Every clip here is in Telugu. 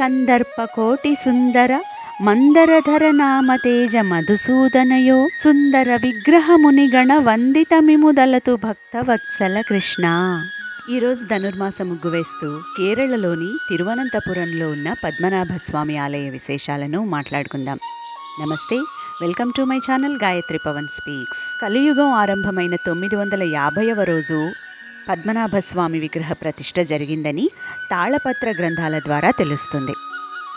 కందర్పకోటి సుందర మందరధర నామ తేజ మధుసూదనయో సుందర విగ్రహమునిగణ వందితమిముదలతు భక్తవత్సల కృష్ణ. ఈరోజు ధనుర్మాస ముగ్గు వేస్తూ కేరళలోని తిరువనంతపురంలో ఉన్న పద్మనాభస్వామి ఆలయ విశేషాలను మాట్లాడుకుందాం. నమస్తే welcome to my channel Gayatri Pavan speaks. కలియుగం ఆరంభమైన తొమ్మిది వందల యాభైవ రోజు పద్మనాభస్వామి విగ్రహ ప్రతిష్ఠ జరిగిందని తాళపత్ర గ్రంథాల ద్వారా తెలుస్తుంది.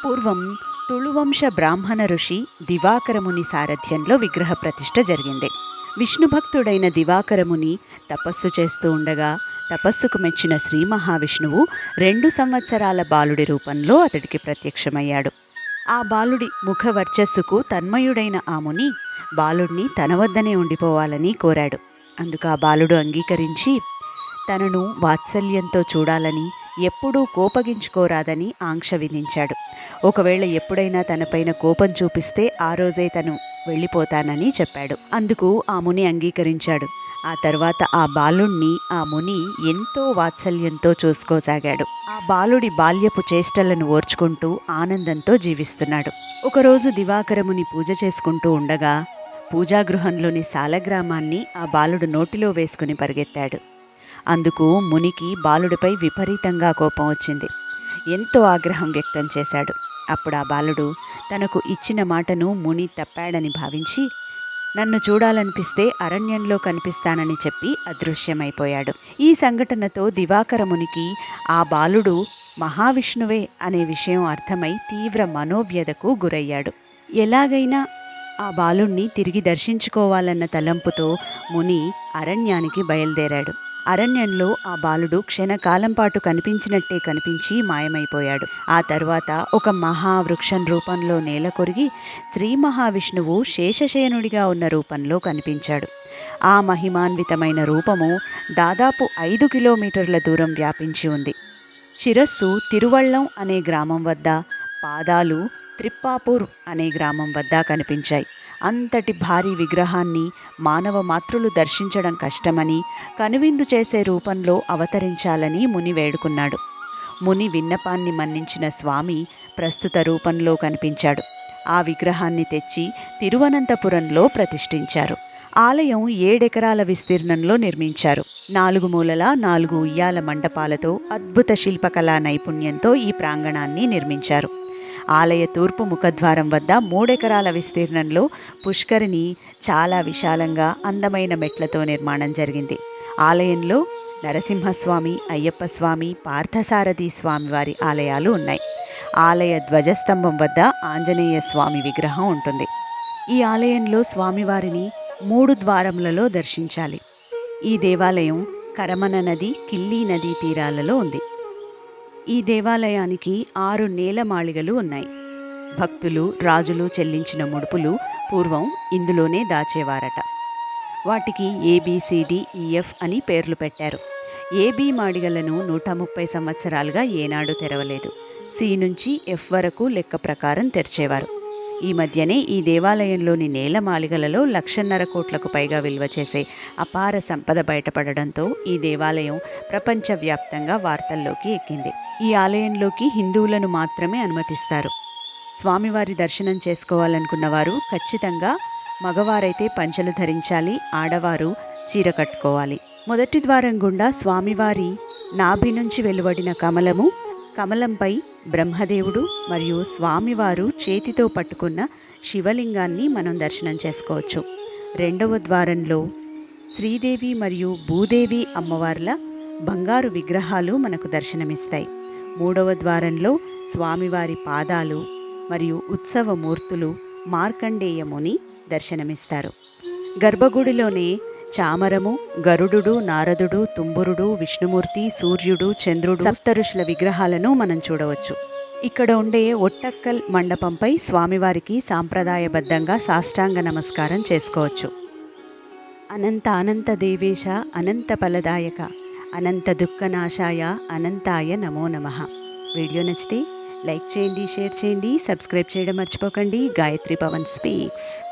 పూర్వం తుళువంశ బ్రాహ్మణ ఋషి దివాకరముని సారథ్యంలో విగ్రహ ప్రతిష్ట జరిగింది. విష్ణుభక్తుడైన దివాకరముని తపస్సు చేస్తూ ఉండగా తపస్సుకు మెచ్చిన శ్రీ మహావిష్ణువు రెండు సంవత్సరాల బాలుడి రూపంలో అతడికి ప్రత్యక్షమయ్యాడు. ఆ బాలుడి ముఖ వర్చస్సుకు తన్మయుడైన ఆ ముని బాలుడిని తన వద్దనే ఉండిపోవాలని కోరాడు. అందుకు ఆ బాలుడు అంగీకరించి తనను వాత్సల్యంతో చూడాలని ఎప్పుడూ కోపగించుకోరాదని ఆంక్ష విధించాడు. ఒకవేళ ఎప్పుడైనా తనపైన కోపం చూపిస్తే ఆ రోజే తను వెళ్ళిపోతానని చెప్పాడు. అందుకు ఆ ముని అంగీకరించాడు. ఆ తర్వాత ఆ బాలుణ్ణి ఆ ముని ఎంతో వాత్సల్యంతో చూసుకోసాగాడు. ఆ బాలుడి బాల్యపు చేష్టలను ఓర్చుకుంటూ ఆనందంతో జీవిస్తున్నాడు. ఒకరోజు దివాకరముని పూజ చేసుకుంటూ ఉండగా పూజాగృహంలోని సాలగ్రామాన్ని ఆ బాలుడు నోటిలో వేసుకుని పరిగెత్తాడు. అందుకు మునికి బాలుడిపై విపరీతంగా కోపం వచ్చింది. ఎంతో ఆగ్రహం వ్యక్తం చేశాడు. అప్పుడు ఆ బాలుడు తనకు ఇచ్చిన మాటను ముని తప్పాడని భావించి నన్ను చూడాలనిపిస్తే అరణ్యంలో కనిపిస్తానని చెప్పి అదృశ్యమైపోయాడు. ఈ సంఘటనతో దివాకరమునికి ఆ బాలుడు మహావిష్ణువే అనే విషయం అర్థమై తీవ్ర మనోవ్యధకు గురయ్యాడు. ఎలాగైనా ఆ బాలుణ్ణి తిరిగి దర్శించుకోవాలన్న తలంపుతో ముని అరణ్యానికి బయలుదేరాడు. అరణ్యంలో ఆ బాలుడు క్షణకాలం పాటు కనిపించినట్టే కనిపించి మాయమైపోయాడు. ఆ తర్వాత ఒక మహావృక్షం రూపంలో నేల కొరిగి శ్రీ మహావిష్ణువు శేషశయనుడిగా ఉన్న రూపంలో కనిపించాడు. ఆ మహిమాన్వితమైన రూపము దాదాపు ఐదు కిలోమీటర్ల దూరం వ్యాపించి ఉంది. శిరస్సు తిరువళ్ళం అనే గ్రామం వద్ద పాదాలు త్రిప్పాపూర్ అనే గ్రామం వద్ద కనిపించాయి. అంతటి భారీ విగ్రహాన్ని మానవ మాతృలు దర్శించడం కష్టమని కనువిందు చేసే రూపంలో అవతరించాలని ముని వేడుకున్నాడు. ముని విన్నపాన్ని మన్నించిన స్వామి ప్రస్తుత రూపంలో కనిపించాడు. ఆ విగ్రహాన్ని తెచ్చి తిరువనంతపురంలో ప్రతిష్ఠించారు. ఆలయం ఏడెకరాల విస్తీర్ణంలో నిర్మించారు. నాలుగు మూలల నాలుగు ఉయ్యాల మండపాలతో అద్భుత శిల్పకళా నైపుణ్యంతో ఈ ప్రాంగణాన్ని నిర్మించారు. ఆలయ తూర్పు ముఖద్వారం వద్ద మూడెకరాల విస్తీర్ణంలో పుష్కరిణి చాలా విశాలంగా అందమైన మెట్లతో నిర్మాణం జరిగింది. ఆలయంలో నరసింహస్వామి అయ్యప్ప స్వామి పార్థసారథి స్వామి వారి ఆలయాలు ఉన్నాయి. ఆలయ ధ్వజస్తంభం వద్ద ఆంజనేయ స్వామి విగ్రహం ఉంటుంది. ఈ ఆలయంలో స్వామివారిని మూడు ద్వారములలో దర్శించాలి. ఈ దేవాలయం కరమన నది కిల్లీ నదీ తీరాలలో ఉంది. ఈ దేవాలయానికి ఆరు నేలమాళిగలు ఉన్నాయి. భక్తులు రాజులు చెల్లించిన ముడుపులు పూర్వం ఇందులోనే దాచేవారట. వాటికి ఏబిసిడిఈఎఫ్ e, అని పేర్లు పెట్టారు. ఏబి మాడిగలను నూట ముప్పై సంవత్సరాలుగా ఏనాడు తెరవలేదు. సి నుంచి ఎఫ్ వరకు లెక్క ప్రకారం తెరిచేవారు. ఈ మధ్యనే ఈ దేవాలయంలోని నేలమాలిగలలో లక్షన్నర కోట్లకు పైగా విలువ చేసే అపార సంపద బయటపడడంతో ఈ దేవాలయం ప్రపంచవ్యాప్తంగా వార్తల్లోకి ఎక్కింది. ఈ ఆలయంలోకి హిందువులను మాత్రమే అనుమతిస్తారు. స్వామివారి దర్శనం చేసుకోవాలనుకున్న వారు ఖచ్చితంగా మగవారైతే పంచలు ధరించాలి ఆడవారు చీర కట్టుకోవాలి. మొదటి ద్వారం గుండా స్వామివారి నాభి నుంచి వెలువడిన కమలము కమలంపై బ్రహ్మదేవుడు మరియు స్వామివారు చేతితో పట్టుకున్న శివలింగాన్ని మనం దర్శనం చేసుకోవచ్చు. రెండవ ద్వారంలో శ్రీదేవి మరియు భూదేవి అమ్మవార్ల బంగారు విగ్రహాలు మనకు దర్శనమిస్తాయి. మూడవ ద్వారంలో స్వామివారి పాదాలు మరియు ఉత్సవ మూర్తులు మార్కండేయముని దర్శనమిస్తారు. గర్భగుడిలోనే చామరము గరుడు నారదుడు తుంబురుడు విష్ణుమూర్తి సూర్యుడు చంద్రుడు సప్తఋషుల విగ్రహాలను మనం చూడవచ్చు. ఇక్కడ ఉండే ఒట్టక్కల్ మండపంపై స్వామివారికి సాంప్రదాయబద్ధంగా సాష్టాంగ నమస్కారం చేసుకోవచ్చు. అనంత అనంత దేవేశ అనంత ఫలదాయక అనంత దుఃఖనాశాయ అనంతాయ నమో నమ. వీడియో నచ్చితే లైక్ చేయండి షేర్ చేయండి సబ్స్క్రైబ్ చేయడం మర్చిపోకండి. గాయత్రి పవన్ స్పీక్స్.